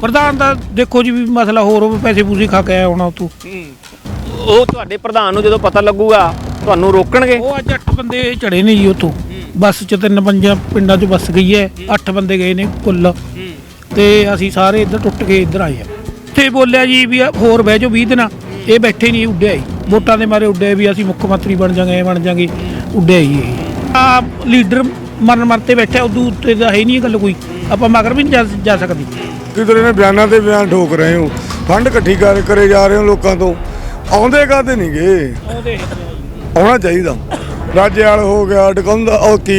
ਪ੍ਰਧਾਨ ਦਾ ਦੇਖੋ ਜੀ ਵੀ ਮਸਲਾ ਹੋਰ ਹੋਵੇ ਪੈਸੇ ਪੂਸੇ ਖਾ ਕੇ ਆਇਆ ਹੋਣਾ ਉਤੋਂ ਉਹ ਤੁਹਾਡੇ ਪ੍ਰਧਾਨ ਨੂੰ ਜਦੋਂ ਪਤਾ ਲੱਗੂਗਾ ਤੁਹਾਨੂੰ ਰੋਕਣਗੇ? ਉਹ ਅੱਜ 8 ਬੰਦੇ ਚੜੇ ਨੇ ਜੀ ਉਤੋਂ ਬੱਸ ਚ ਤਿੰਨ ਪੰਜਾਂ ਪਿੰਡਾਂ ਚ ਬੱਸ ਗਈ ਹੈ 8 ਬੰਦੇ ਗਏ ਨੇ ਕੁੱਲ। ਤੇ ਅਸੀਂ ਸਾਰੇ ਇੱਧਰ ਟੁੱਟ ਕੇ ਇੱਧਰ ਆਏ ਆ ਤੇ ਬੋਲਿਆ ਜੀ ਵੀ ਹੋਰ ਬਹਿ ਜਾਓ 20 ਦਿਨ। ਇਹ ਬੈਠੇ ਨਹੀਂ ਉੱਡਿਆ ਹੀ ਵੋਟਾਂ ਦੇ ਮਾਰੇ ਉੱਡਿਆ ਵੀ ਅਸੀਂ ਮੁੱਖ ਮੰਤਰੀ ਬਣ ਜਾਾਂਗੇ ਇਹ ਬਣ ਜਾਾਂਗੇ। ਉੱਡਿਆ ਹੀ ਇਹ। ਆ ਲੀਡਰ ਮਰਨ ਮਰਤੇ ਬੈਠਾ ਉਦੋਂ ਉੱਤੇ ਤਾਂ ਹੈ ਨਹੀਂ ਗੱਲ ਕੋਈ। ਆਪਾਂ ਮਗਰ ਵੀ ਨਹੀਂ ਜਾ ਸਕਦੇ। ਕਿਧਰੇ ਨੇ ਬਿਆਨਾਂ ਤੇ ਬਿਆਨ ਠੋਕ ਰਹੇ ਹੋ ਫੰਡ ਇਕੱਠੀ ਕਰ ਕਰੇ ਜਾ ਰਹੇ ਹੋ ਲੋਕਾਂ ਤੋਂ ਆਉਂਦੇ ਕਾਹਤੇ ਨਹੀਂ ਗਏ ਆਉਣਾ ਚਾਹੀਦਾ। ਰਾਜੇਵਾਲ ਹੋ ਗਿਆ ਡਕੰਦਾ ਉਹ ਕੀ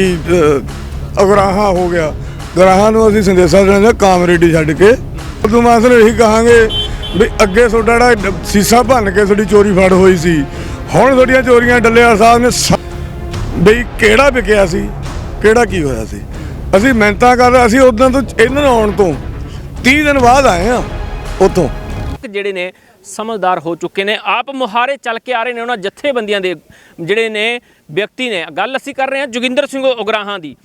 ਅਗਰਾਹਾਂ ਹੋ ਗਿਆ। ਗਰਾਹਾਂ ਨੂੰ ਅਸੀਂ ਸੰਦੇਸ਼ਾ ਦੇਣਾ ਕਾਮਰੇਡੀ ਛੱਡ ਕੇ। ਉਦੋਂ ਮੈਂ ਅਸਲ ਇਹੀ ਕਹਾਂਗੇ ਵੀ ਅੱਗੇ ਤੁਹਾਡਾ ਜਿਹੜਾ ਸੀਸਾ ਭੰਨ ਕੇ ਤੁਹਾਡੀ ਚੋਰੀ ਫੜ ਹੋਈ ਸੀ ਹੁਣ ਤੁਹਾਡੀਆਂ ਚੋਰੀਆਂ ਡੱਲੇਵਾਲ ਸਾਹਿਬ ਨੇ ਬਈ ਕਿਹੜਾ ਵਿਕਿਆ ਸੀ ਕਿਹੜਾ ਕੀ ਹੋਇਆ ਸੀ? ਅਸੀਂ ਮਿਹਨਤਾਂ ਕਰ ਰਹੇ ਅਸੀਂ ਉਦੋਂ ਤੋਂ ਇਹਨਾਂ ਨੂੰ ਆਉਣ ਤੋਂ 30 ਦਿਨ ਬਾਅਦ ਆਏ ਆ ਉੱਥੋਂ। ਜਿਹੜੇ ਨੇ ਸਮਝਦਾਰ ਹੋ ਚੁੱਕੇ ਨੇ ਆਪ ਮੁਹਾਰੇ ਚੱਲ ਕੇ ਆ ਰਹੇ ਨੇ ਉਹਨਾਂ ਜਥੇਬੰਦੀਆਂ ਦੇ ਜਿਹੜੇ ਨੇ ਵਿਅਕਤੀ ਨੇ। ਗੱਲ ਅਸੀਂ ਕਰ ਰਹੇ ਹਾਂ ਜੋਗਿੰਦਰ ਸਿੰਘ ਉਗਰਾਹਾਂ ਦੀ।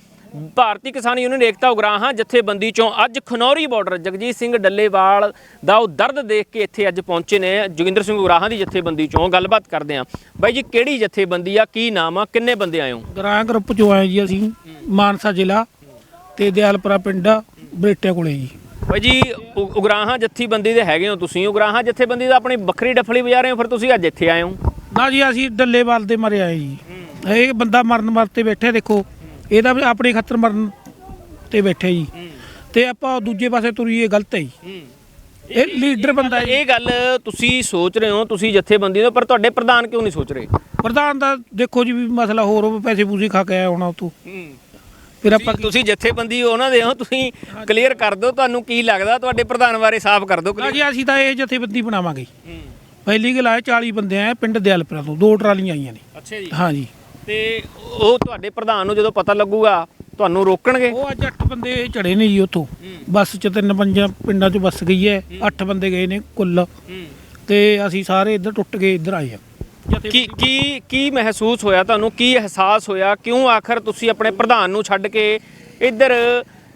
ਭਾਰਤੀ ਕਿਸਾਨ ਯੂਨੀਅਨ ਏਕਤਾ ਉਗਰਾਹਾਂ ਜਥੇਬੰਦੀ ਚੋਂ ਅੱਜ ਖਨੌਰੀ ਬਾਰਡਰ ਜਗਜੀਤ ਸਿੰਘ ਡੱਲੇਵਾਲ ਦਾ ਉਹ ਦਰਦ ਦੇਖ ਕੇ ਇੱਥੇ ਅੱਜ ਪਹੁੰਚੇ ਨੇ ਜੋਗਿੰਦਰ ਸਿੰਘ ਉਗਰਾਹਾਂ ਦੀ ਜਥੇਬੰਦੀ ਚੋਂ। ਗੱਲਬਾਤ ਕਰਦੇ ਹਾਂ। ਬਾਈ ਜੀ ਕਿਹੜੀ ਜਥੇਬੰਦੀ ਆ? ਕੀ ਨਾਮ ਆ? ਕਿੰਨੇ ਬੰਦੇ ਆਏ ਹੋ? ਗਰਾਂ ਗਰੁੱਪ ਚੋਂ ਆਏ ਜੀ ਅਸੀਂ ਮਾਨਸਾ ਜ਼ਿਲ੍ਹਾ ਤੇ ਦਿਆਲਪੁਰਾ ਪਿੰਡ ਬਰੇਟਿਆਂ ਕੋਲੇ ਜੀ। ਬਾਈ ਜੀ ਉਗਰਾਹਾਂ ਜਥੇਬੰਦੀ ਦੇ ਹੈਗੇ ਹੋ ਤੁਸੀਂ। ਉਗਰਾਹਾਂ ਜਥੇਬੰਦੀ ਦਾ ਆਪਣੀ ਵੱਖਰੀ ਡਫਲੀ ਵਜਾ ਰਹੇ ਹੋ ਫਿਰ ਤੁਸੀਂ ਅੱਜ ਇੱਥੇ ਆਏ ਹੋ। ਨਾ ਜੀ ਅਸੀਂ ਡੱਲੇਵਾਲ ਦੇ ਮਰੇ ਆਏ ਜੀ। ਇਹ ਬੰਦਾ ਮਰਨ ਮਰਤੇ ਬੈਠੇ ਦੇਖੋ। ਇਹਦਾ ਆਪਣੇ ਖਤਰ ਮਰਨ ਤੇ ਬੈਠੇ ਜੀ। ਤੇ ਆਪਾਂ ਦੂਜੇ ਪਾਸੇ ਤੁਰੀਏ ਗਲਤ ਹੈ ਜੀ। ਇਹ ਲੀਡਰ ਬੰਦਾ ਇਹ ਗੱਲ ਤੁਸੀਂ ਸੋਚ ਰਹੇ ਹੋ ਤੁਸੀਂ ਜਥੇਬੰਦੀ ਦੇ ਪਰ ਤੁਹਾਡੇ ਪ੍ਰਧਾਨ ਕਿਉਂ ਨਹੀਂ ਸੋਚ ਰਹੇ? ਪ੍ਰਧਾਨ ਦਾ ਦੇਖੋ ਜੀ ਵੀ ਮਸਲਾ ਹੋਰ ਪੈਸੇ ਪੂਸੇ ਖਾ ਕੇ ਆਇਆ ਹੋਣਾ ਉਤੋਂ ਫਿਰ ਆਪਾਂ ਤੁਸੀਂ ਜਥੇਬੰਦੀ ਉਹਨਾਂ ਦੇ ਹੋ ਤੁਸੀਂ ਕਲੀਅਰ ਕਰ ਦਿਓ ਤੁਹਾਨੂੰ ਕੀ ਲੱਗਦਾ ਤੁਹਾਡੇ ਪ੍ਰਧਾਨ ਬਾਰੇ ਸਾਫ਼ ਕਰ ਦਿਓ clear। ਜੀ ਅਸੀਂ ਤਾਂ ਇਹ ਜਥੇਬੰਦੀ ਬਣਾਵਾਂਗੇ। ਪਹਿਲੀ ਗੱਲ ਆਏ 40 ਬੰਦੇ ਆਏ ਪਿੰਡ ਦਿਆਲਪੁਰਾ ਤੋਂ ਦੋ ਟਰਾਲੀਆਂ ਆਈਆਂ ਨੇ। ਅੱਛਾ ਜੀ। ਹਾਂ ਜੀ ਤੇ ਉਹ ਤੁਹਾਡੇ ਪ੍ਰਧਾਨ ਨੂੰ ਜਦੋਂ ਪਤਾ ਲੱਗੂਗਾ ਤੁਹਾਨੂੰ ਰੋਕਣਗੇ? ਉਹ ਅੱਜ 8 ਬੰਦੇ ਚੜੇ ਨੇ ਜੀ ਉਤੋਂ ਬੱਸ ਚ ਤਿੰਨ ਪੰਜਾਂ ਪਿੰਡਾਂ ਚ ਬੱਸ ਗਈ ਹੈ 8 ਬੰਦੇ ਗਏ ਨੇ ਕੁੱਲ। ਤੇ ਅਸੀਂ ਸਾਰੇ ਇੱਧਰ ਟੁੱਟ ਕੇ ਇੱਧਰ ਆਏ ਆ। ਕੀ ਕੀ ਕੀ ਮਹਿਸੂਸ ਹੋਇਆ ਤੁਹਾਨੂੰ? ਕੀ ਅਹਿਸਾਸ ਹੋਇਆ? ਕਿਉਂ ਆਖਰ ਤੁਸੀਂ ਆਪਣੇ ਪ੍ਰਧਾਨ ਨੂੰ ਛੱਡ ਕੇ ਇੱਧਰ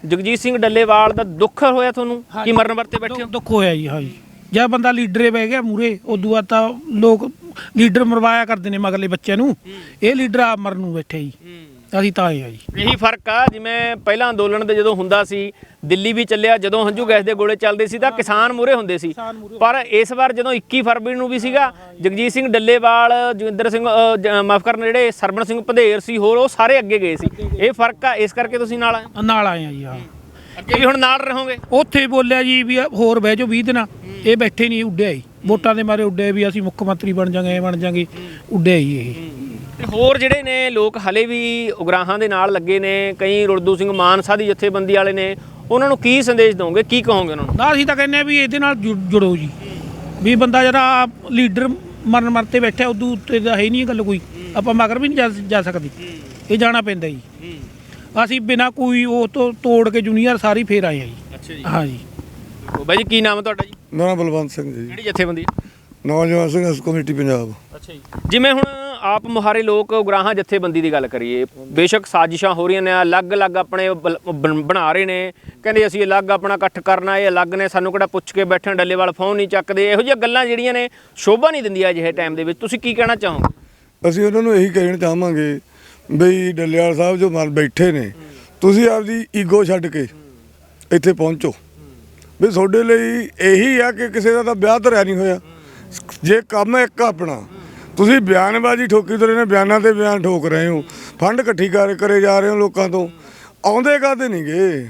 ਜਗਜੀਤ ਸਿੰਘ ਡੱਲੇਵਾਲ ਦਾ ਦੁੱਖ ਹੋਇਆ ਤੁਹਾਨੂੰ? ਕੀ ਮਰਨ ਵਰਤੇ ਬੈਠੇ ਹੋ? ਦੁੱਖ- ਹੋਇਆ ਜੀ ਹਾਂ ਜੀ ਜਦ ਬੰਦਾ ਲੀਡਰੇ ਬਹਿ ਗਿਆ ਮੂਰੇ ਉਦੋਂ ਬਾਅਦ ਤਾਂ ਲੋਕ ਲੀਡਰ ਮਰਵਾਇਆ ਕਰਦੇ ਨੇ ਮਗਰਲੇ ਬੱਚਿਆਂ ਨੂੰ। ਇਹ ਲੀਡਰ ਆ ਮਰਨ ਨੂੰ ਬੈਠੇ ਜੀ। ਅਸੀਂ ਤਾਂ ਆਏ ਆ ਜੀ। ਇਹੀ ਫ਼ਰਕ ਆ ਜਿਵੇਂ ਪਹਿਲਾਂ ਅੰਦੋਲਨ ਦੇ ਜਦੋਂ ਹੁੰਦਾ ਸੀ ਦਿੱਲੀ ਵੀ ਚੱਲਿਆ ਜਦੋਂ ਹੰਝੂ ਗੈਸ ਦੇ ਗੋਲੇ ਚੱਲਦੇ ਸੀ ਤਾਂ ਕਿਸਾਨ ਮੂਰੇ ਹੁੰਦੇ ਸੀ। ਪਰ ਇਸ ਵਾਰ ਜਦੋਂ 21 ਫਰਵਰੀ ਨੂੰ ਵੀ ਸੀਗਾ ਜਗਜੀਤ ਸਿੰਘ ਡੱਲੇਵਾਲ ਜੋਗਿੰਦਰ ਸਿੰਘ ਮਾਫ ਕਰਨ ਜਿਹੜੇ ਸਰਬਣ ਸਿੰਘ ਭਦੇਰ ਸੀ ਹੋਰ ਉਹ ਸਾਰੇ ਅੱਗੇ ਗਏ ਸੀ। ਇਹ ਫ਼ਰਕ ਆ ਇਸ ਕਰਕੇ ਤੁਸੀਂ ਨਾਲ ਆਏ ਨਾਲ ਆਏ ਆ ਜੀ ਹਾਂ। ਅੱਗੇ ਵੀ ਹੁਣ ਨਾਲ ਰਹੋਗੇ? ਉੱਥੇ ਬੋਲਿਆ ਜੀ ਵੀ ਹੋਰ ਬਹਿ ਜਾਓ 20 ਦਿਨ। ਇਹ ਬੈਠੇ ਨਹੀਂ ਉੱਡਿਆ ਹੀ। ਵੋਟਾਂ ਦੇ ਮਾਰੇ ਉੱਡਿਆ ਵੀ ਅਸੀਂ ਮੁੱਖ ਮੰਤਰੀ ਬਣ ਜਾਾਂਗੇ ਬਣ ਜਾਾਂਗੇ। ਉੱਡਿਆ ਹੀ ਇਹ। ਤੇ ਹੋਰ ਜਿਹੜੇ ਨੇ ਲੋਕ ਹਲੇ ਵੀ ਉਗਰਾਹਾਂ ਦੇ ਨਾਲ ਲੱਗੇ ਨੇ ਕਈ ਰੁਲਦੂ ਸਿੰਘ ਮਾਨਸਾ ਦੀ ਜਥੇਬੰਦੀ ਵਾਲੇ ਨੇ ਉਹਨਾਂ ਨੂੰ ਕੀ ਸੰਦੇਸ਼ ਦੋਗੇ ਕੀ ਕਹੋਗੇ ਉਹਨਾਂ ਨੂੰ? ਨਾ ਅਸੀਂ ਤਾਂ ਕਹਿੰਦੇ ਆ ਵੀ ਇਹਦੇ ਨਾਲ ਜੁੜ- ਜੀ। ਵੀ ਬੰਦਾ ਜਿਹੜਾ ਲੀਡਰ ਮਰਨ ਮਰਤੇ ਬੈਠਾ ਉਦੋਂ ਉੱਤੇ ਤਾਂ ਹੈ ਨਹੀਂ ਗੱਲ ਕੋਈ। ਆਪਾਂ ਮਗਰ ਵੀ ਨਹੀਂ ਜਾ ਸਕਦੇ। ਇਹ ਜਾਣਾ ਪੈਂਦਾ ਜੀ। ਅਸੀਂ ਬਿਨਾ ਕੋਈ ਉਹ ਤੋਂ ਤੋੜ ਕੇ ਜੂਨੀਅਰ ਸਾਰੀ ਫੇਰ ਆਏ ਆ ਜੀ। ਅੱਛਾ ਜੀ। ਹਾਂ ਜੀ ਬਾਈ ਜੀ ਕੀ ਨਾਮ ਹੈ ਤੁਹਾਡਾ ਜੀ? ਮੇਰਾ ਬਲਵੰਤ ਸਿੰਘ ਜੀ। ਕਿਹੜੀ ਜਥੇਬੰਦੀ ਨੌਜਵਾਨ ਸੰਘਰਸ਼ ਕਮੇਟੀ ਪੰਜਾਬ। ਅੱਛਾ ਜੀ। ਜਿਵੇਂ ਹੁਣ ਆਪ ਮੁਹਾਰੇ ਲੋਕ ਉਗਰਾਹਾਂ ਜਥੇਬੰਦੀ ਦੀ ਗੱਲ ਕਰੀਏ। ਬੇਸ਼ੱਕ ਸਾਜ਼ਿਸ਼ਾਂ ਹੋ ਰਹੀਆਂ ਨੇ, ਅਲੱਗ-ਅਲੱਗ ਆਪਣੇ ਬਲ- ਬਣ- ਬਣਾ ਰਹੇ ਨੇ। ਕਹਿੰਦੇ ਅਸੀਂ ਅਲੱਗ ਆਪਣਾ ਇਕੱਠ ਕਰਨਾ, ਇਹ ਅਲੱਗ ਨੇ, ਸਾਨੂੰ ਕਿਹੜਾ ਪੁੱਛ ਕੇ ਬੈਠਣ ਡੱਲੇਵਾਲ ਫੋਨ ਨਹੀਂ ਚੱਕਦੇ। ਇਹੋ ਜਿਹੀਆਂ ਗੱਲਾਂ ਜਿਹੜੀਆਂ ਨੇ, ਸ਼ੋਭਾ ਨਹੀਂ ਦਿੰਦੀਆਂ ਅਜਿਹੇ ਟਾਈਮ ਦੇ ਵਿੱਚ। ਤੁਸੀਂ ਕੀ ਕਹਿਣਾ ਚਾਹੋਗੇ? ਅਸੀਂ ਉਹਨਾਂ ਨੂੰ ਇਹੀ ਕਹਿਣਾ ਚਾਹਾਂਗੇ ਬਈ ਡੱਲੇਵਾਲ ਸਾਹਿਬ ਜੋ ਮਨ ਬੈਠੇ ਨੇ, ਤੁਸੀਂ ਆਪਦੀ ਈਗੋ ਛੱਡ ਕੇ ਇੱਥੇ ਪਹੁੰਚੋ। ਵੀ ਤੁਹਾਡੇ ਲਈ ਇਹੀ ਆ ਕਿ ਕਿਸੇ ਦਾ ਤਾਂ ਵਿਆਹ ਧਰਿਆ ਨਹੀਂ ਹੋਇਆ। ਜੇ ਕੰਮ ਹੈ ਇੱਕ ਆਪਣਾ ਤੁਸੀਂ ਬਿਆਨਬਾਜ਼ੀ ਠੋਕੀ ਤੁਰੇ ਨੇ ਬਿਆਨਾਂ ਤੇ ਬਿਆਨ ਠੋਕ ਰਹੇ ਹੋ। ਫੰਡ ਇਕੱਠੀ ਕਰ ਕਰੇ ਜਾ ਰਹੇ ਹੋ ਲੋਕਾਂ ਤੋਂ। ਆਉਂਦੇ ਕਾਹਤੇ ਨਹੀਂ ਗਏ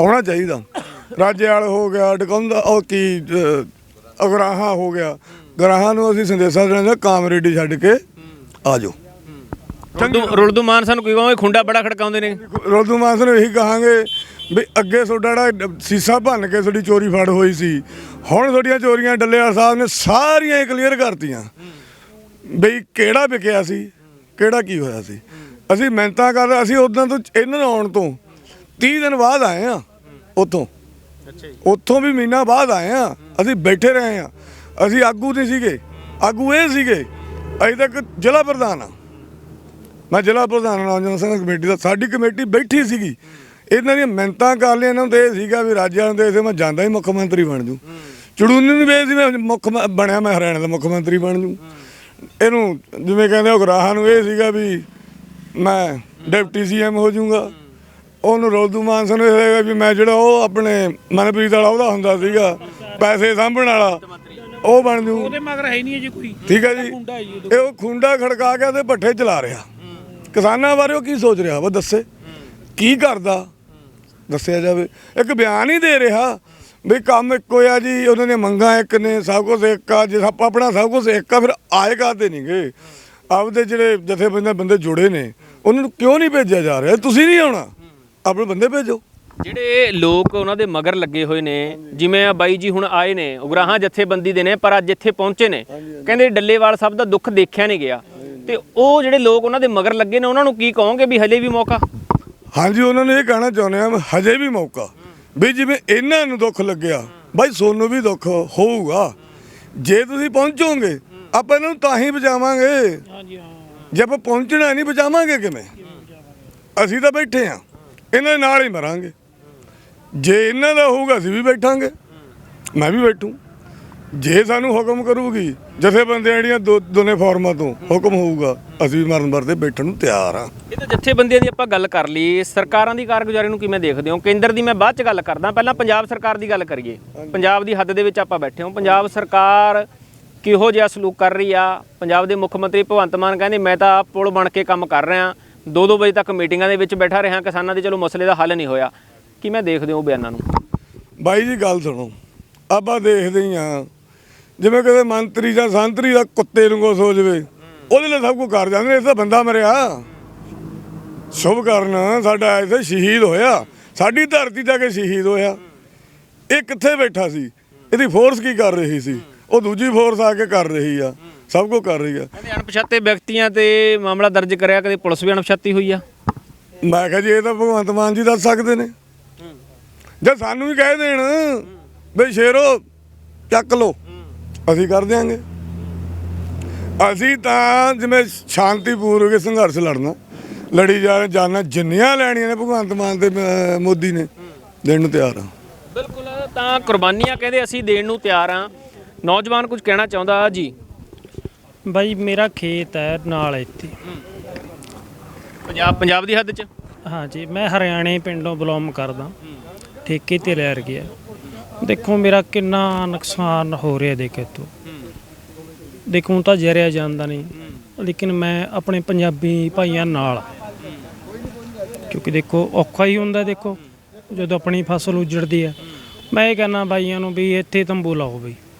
ਆਉਣਾ ਚਾਹੀਦਾ। ਰਾਜੇਵਾਲ ਹੋ ਗਿਆ ਡਕੰਦਾ ਉਹ ਕੀ ਅਹ, ਅਗਰਾਹਾਂ ਹੋ ਗਿਆ। ਗਰਾਹਾਂ ਨੂੰ ਅਸੀਂ ਸੰਦੇਸ਼ਾ ਦੇਣਾ ਕਾਮਰੇਡੀ ਛੱਡ ਕੇ ਆ ਜਾਓ। ਰੁਲਦੂ ਰੁਲਦੂ ਮਾਨ ਸਾਨੂੰ ਕੀ ਕਹੋਗੇ ਖੁੰਡਾ ਬੜਾ ਖੜਕਾਉਂਦੇ ਨੇ। ਰੋਦੂ ਮਾਸ ਨੂੰ ਇਹੀ ਕਹਾਂਗੇ ਵੀ ਅੱਗੇ ਤੁਹਾਡਾ ਜਿਹੜਾ ਸੀਸਾ ਭੰਨ ਕੇ ਤੁਹਾਡੀ ਚੋਰੀ ਫੜ ਹੋਈ ਸੀ ਹੁਣ ਤੁਹਾਡੀਆਂ ਚੋਰੀਆਂ ਡੱਲੇਵਾਲ ਸਾਹਿਬ ਨੇ ਸਾਰੀਆਂ ਕਲੀਅਰ ਕਰਤੀਆਂ। ਬਈ ਕਿਹੜਾ ਵਿਕਿਆ ਸੀ? ਕਿਹੜਾ ਕੀ ਹੋਇਆ ਸੀ? ਅਸੀਂ ਮਿਹਨਤਾਂ ਕਰ ਅਸੀਂ ਉਦੋਂ ਤੋਂ ਇਹਨਾਂ ਨੂੰ ਆਉਣ ਤੋਂ 30 ਦਿਨ ਬਾਅਦ ਆਏ ਆ ਉੱਥੋਂ। ਉੱਥੋਂ ਵੀ ਮਹੀਨਾ ਬਾਅਦ ਆਏ ਆ ਅਸੀਂ ਬੈਠੇ ਰਹੇ ਆ ਅਸੀਂ ਆਗੂ ਨਹੀਂ ਸੀਗੇ। ਆਗੂ ਇਹ ਸੀਗੇ ਅਜੇ ਤੱਕ ਜ਼ਿਲ੍ਹਾ ਪ੍ਰਧਾਨ ਆ ਮੈਂ ਜ਼ਿਲ੍ਹਾ ਪ੍ਰਧਾਨ ਨੌਜਵਾਨ ਸੰਘ ਕਮੇਟੀ ਦਾ। ਸਾਡੀ ਕਮੇਟੀ ਬੈਠੀ ਸੀਗੀ। ਇਹਨਾਂ ਦੀਆਂ ਮਿੰਤਾਂ ਕਰ ਲਿਆ ਇਹਨਾਂ ਨੂੰ ਤੇ ਇਹ ਸੀਗਾ ਵੀ ਰਾਜਿਆਂ ਨੂੰ ਦੇ ਦੇ ਮੈਂ ਜਾਂਦਾ ਹੀ ਮੁੱਖ ਮੰਤਰੀ ਬਣ ਜੂ। ਚੜੂਨੀ ਨੂੰ ਵੇਚ ਸੀ ਮੈਂ ਮੁੱਖ ਬਣਿਆ ਮੈਂ ਹਰਿਆਣਾ ਦਾ ਮੁੱਖ ਮੰਤਰੀ ਬਣ ਜੂ। ਇਹਨੂੰ ਜਿਵੇਂ ਕਹਿੰਦੇ ਉਹ ਗਰਾਹਾਂ ਨੂੰ ਇਹ ਸੀਗਾ ਵੀ ਮੈਂ ਡਿਪਟੀ ਸੀਐਮ ਹੋ ਜਾਊਗਾ। ਉਹਨੂੰ ਰੋਦੂ ਮਾਨਸਨ ਨੂੰ ਇਹ ਸੀਗਾ ਵੀ ਮੈਂ ਜਿਹੜਾ ਉਹ ਆਪਣੇ ਮਨਪ੍ਰੀਤ ਵਾਲਾ ਉਹਦਾ ਹੁੰਦਾ ਸੀਗਾ ਪੈਸੇ ਸਾਂਭਣ ਵਾਲਾ ਉਹ ਬਣ ਜੂ। ਉਹਦੇ ਮਗਰ ਹੈ ਨਹੀਂ ਜੀ ਕੋਈ। ਠੀਕ ਹੈ ਜੀ ਇਹ ਉਹ ਖੁੰਡਾ ਖੜਕਾ ਕੇ ਤੇ ਪੱਠੇ ਚਲਾ ਰਿਹਾ। ਕਿਸਾਨਾਂ ਬਾਰੇ ਉਹ ਕੀ ਸੋਚ ਰਿਹਾ? ਉਹ ਦੱਸੇ। ਕੀ ਕਰਦਾ? ਦੱਸਿਆ ਜਾਵੇ। ਇੱਕ ਬਿਆਨ ਹੀ ਦੇ ਰਿਹਾ ਵੀ ਕੰਮ ਇੱਕੋ ਆ ਜੀ ਉਹਨਾਂ ਨੇ ਮੰਗਾਂ ਇੱਕ ਨੇ ਸਭ ਕੁਝ ਇੱਕ ਆ ਜੇ ਆਪਾਂ ਆਪਣਾ ਸਭ ਕੁਝ ਇੱਕ ਆ ਫਿਰ ਆਏਗਾ ਤੇ ਨਹੀਂਗੇ ਆਪਦੇ ਜਿਹੜੇ ਜਥੇਬੰਦੀਆਂ ਬੰਦੇ ਜੁੜੇ ਨੇ ਉਹਨਾਂ ਨੂੰ ਕਿਉਂ ਨਹੀਂ ਭੇਜਿਆ ਜਾ ਰਿਹਾ? ਤੁਸੀਂ ਨਹੀਂ ਆਉਣਾ? ਆਪਣੇ ਬੰਦੇ ਭੇਜੋ। ਜਿਹੜੇ ਲੋਕ ਉਹਨਾਂ ਦੇ ਮਗਰ ਲੱਗੇ ਹੋਏ ਨੇ ਜਿਵੇਂ ਆ ਬਾਈ ਜੀ ਹੁਣ ਆਏ ਨੇ ਉਗਰਾਹਾਂ ਜਥੇਬੰਦੀ ਦੇ ਨੇ ਪਰ ਅੱਜ ਇੱਥੇ ਪਹੁੰਚੇ ਨੇ। ਕਹਿੰਦੇ ਡੱਲੇਵਾਲ ਸਾਹਿਬ ਦਾ ਦੁੱਖ ਦੇਖਿਆ ਨਹੀਂ ਗਿਆ। ਤੇ ਉਹ ਜਿਹੜੇ ਲੋਕ ਉਹਨਾਂ ਦੇ ਮਗਰ ਲੱਗੇ ਨੇ ਉਹਨਾਂ ਨੂੰ ਕੀ ਕਹੋਗੇ ਵੀ ਹਲੇ ਵੀ ਮੌਕਾ? ਹਾਂਜੀ ਉਹਨਾਂ ਨੂੰ ਇਹ ਕਹਿਣਾ ਚਾਹੁੰਦੇ ਆ ਹਜੇ ਵੀ ਮੌਕਾ। ਵੀ ਜਿਵੇਂ ਇਹਨਾਂ ਨੂੰ ਦੁੱਖ ਲੱਗਿਆ ਬਾਈ ਸੋਨੂੰ ਵੀ ਦੁੱਖ ਹੋਊਗਾ। ਜੇ ਤੁਸੀਂ ਪਹੁੰਚੋਗੇ ਆਪਾਂ ਇਹਨਾਂ ਨੂੰ ਤਾਂ ਹੀ ਬਚਾਵਾਂਗੇ। ਹਾਂਜੀ ਹਾਂ। ਜੇ ਆਪਾਂ ਪਹੁੰਚਣਾ ਨਹੀਂ ਬਚਾਵਾਂਗੇ ਕਿਵੇਂ? ਅਸੀਂ ਤਾਂ ਬੈਠੇ ਆ ਇਹਨਾਂ ਨਾਲ ਹੀ ਮਰਾਂਗੇ। ਜੇ ਇਹਨਾਂ ਦਾ ਹੋਊਗਾ ਅਸੀਂ ਵੀ ਬੈਠਾਂਗੇ। ਮੈਂ ਵੀ ਬੈਠੂ। ਜੇ ਸਾਨੂੰ ਹੁਕਮ ਕਰੂਗੀ ਜਥੇਬੰਦੀਆਂ ਜਿਹੜੀਆਂ ਦੋ ਦੋਨੇ ਫਾਰਮਾਂ ਤੋਂ ਹੁਕਮ ਹੋਊਗਾ ਅਸੀਂ ਵੀ ਮਰਨ ਵਰਤੇ ਬੈਠਣ ਨੂੰ ਤਿਆਰ ਆ ਇਹ ਤਾਂ ਜਥੇਬੰਦੀਆਂ ਦੀ ਆਪਾਂ ਗੱਲ ਕਰ ਲਈ ਸਰਕਾਰਾਂ ਦੀ ਕਾਰਗੁਜ਼ਾਰੀ ਨੂੰ ਕਿਵੇਂ ਦੇਖਦੇ ਹੋ? ਕੇਂਦਰ ਦੀ ਮੈਂ ਬਾਅਦ ਚ ਗੱਲ ਕਰਦਾ ਪਹਿਲਾਂ ਪੰਜਾਬ ਸਰਕਾਰ ਦੀ ਗੱਲ ਕਰੀਏ। ਪੰਜਾਬ ਦੀ ਹੱਦ ਦੇ ਵਿੱਚ ਆਪਾਂ ਬੈਠੇ ਹਾਂ। ਪੰਜਾਬ ਸਰਕਾਰ ਕਿਹੋ ਜਿਹਾ ਸਲੂਕ ਕਰ ਰਹੀ ਆ? ਪੰਜਾਬ ਦੇ ਮੁੱਖ ਮੰਤਰੀ ਭਗਵੰਤ ਮਾਨ ਕਹਿੰਦੇ ਮੈਂ ਤਾਂ ਪੁਲ ਬਣ ਕੇ ਕੰਮ ਕਰ ਰਿਹਾ। 2-2 ਵਜੇ ਤੱਕ ਮੀਟਿੰਗਾਂ ਦੇ ਵਿੱਚ ਬੈਠਾ ਰਿਹਾ। ਕਿਸਾਨਾਂ ਦੇ ਚਲੋ ਮਸਲੇ ਦਾ ਹੱਲ ਨਹੀਂ ਹੋਇਆ। ਕਿਵੇਂ ਦੇਖਦੇ ਹੋ ਉਹ ਬਿਆਨਾਂ ਨੂੰ? ਬਾਈ ਜੀ ਗੱਲ ਸੁਣੋ। ਆਪਾਂ ਦੇਖਦੇ ਹੀ ਆ ਜਿਵੇਂ ਕਦੇ ਮੰਤਰੀ ਜਾਂ ਸੰਤਰੀ ਦਾ ਕੁੱਤੇ ਨੂੰ ਕੋ ਸੋਚ ਜਵੇ ਉਹਦੇ ਲਈ ਸਭ ਕੁਝ ਕਰ ਜਾਂਦੇ ਨੇ ਇਹ ਤਾਂ ਬੰਦਾ ਮਰਿਆ। ਸ਼ੁਭ ਕਰਨ ਸਾਡਾ ਇੱਥੇ ਸ਼ਹੀਦ ਹੋਇਆ। ਸਾਡੀ ਧਰਤੀ ਜਾ ਕੇ ਸ਼ਹੀਦ ਹੋਇਆ। ਇਹ ਕਿੱਥੇ ਬੈਠਾ ਸੀ? ਇਹਦੀ ਫੋਰਸ ਕੀ ਕਰ ਰਹੀ ਸੀ? ਉਹ ਦੂਜੀ ਫੋਰਸ ਆ ਕੇ ਕਰ ਰਹੀ ਆ। ਸਭ ਕੁਝ ਕਰ ਰਹੀ ਆ। ਕਹਿੰਦੇ ਅਣਪਛਾਤੇ ਵਿਅਕਤੀਆਂ ਤੇ ਮਾਮਲਾ ਦਰਜ ਕਰਿਆ ਕਦੇ ਪੁਲਿਸ ਵੀ ਅਣਪਛਾਤੀ ਹੋਈ ਆ। ਮੈਂ ਕਿਹਾ ਜੀ ਇਹ ਤਾਂ ਭਗਵੰਤ ਮਾਨ ਜੀ ਦੱਸ ਸਕਦੇ ਨੇ। ਜੇ ਸਾਨੂੰ ਵੀ ਕਹਿ ਦੇਣ ਬਈ ਸ਼ੇਰੋ ਚੱਕ ਲੋ ਅਸੀਂ ਕਰ ਦਿਆਂਗੇ। ਅਸੀਂ ਤਾਂ ਜਿਵੇਂ ਸ਼ਾਂਤੀਪੂਰਵਕ ਸੰਘਰਸ਼ ਲੜਨਾ। ਲੜੀ ਜਾ ਰਹੇ ਜਾਨਾਂ ਜਿੰਨੀਆਂ ਲੈਣੀਆਂ ਨੇ ਭਗਵੰਤ ਮਾਨ ਤੇ ਅਹ, ਮੋਦੀ ਨੇ ਦੇਣ ਨੂੰ ਤਿਆਰ ਆ। ਬਿਲਕੁਲ ਤਾਂ ਕੁਰਬਾਨੀਆਂ ਕਹਿੰਦੇ ਅਸੀਂ ਦੇਣ ਨੂੰ ਤਿਆਰ ਆ। ਨੌਜਵਾਨ ਕੁਝ ਕਹਿਣਾ ਚਾਹੁੰਦਾ ਜੀ? ਬਾਈ ਮੇਰਾ ਖੇਤ ਹੈ ਨਾਲ ਇੱਥੇ। ਪੰਜਾਬ ਪੰਜਾਬ ਦੀ ਹੱਦ 'ਚ? ਹਾਂਜੀ ਮੈਂ ਹਰਿਆਣੇ ਪਿੰਡੋਂ ਬਿਲੋਂਗ ਕਰਦਾ। ਠੇਕੇ ਤੇ ਲੈ ਗਿਆ। ਦੇਖੋ ਮੇਰਾ ਕਿੰਨਾ ਨੁਕਸਾਨ ਹੋ ਰਿਹਾ ਦੇਖੇ ਤੋ ਦੇਖੋ ਤਾਂ ਜਰਿਆ ਜਾਂਦਾ ਨਹੀਂ। ਲੇਕਿਨ ਮੈਂ ਆਪਣੇ ਪੰਜਾਬੀ ਭਾਈਆਂ ਨਾਲ। ਕਿਉਂਕਿ ਦੇਖੋ ਔਖਾ ਹੀ ਹੁੰਦਾ ਦੇਖੋ। ਜਦੋਂ ਆਪਣੀ ਫਸਲ ਉਜੜਦੀ ਹੈ। ਮੈਂ ਇਹ ਕਹਿੰਦਾ ਬਾਈਆਂ ਨੂੰ ਵੀ ਇੱਥੇ ਤੰਬੂ ਲਾਓ ਬਈ।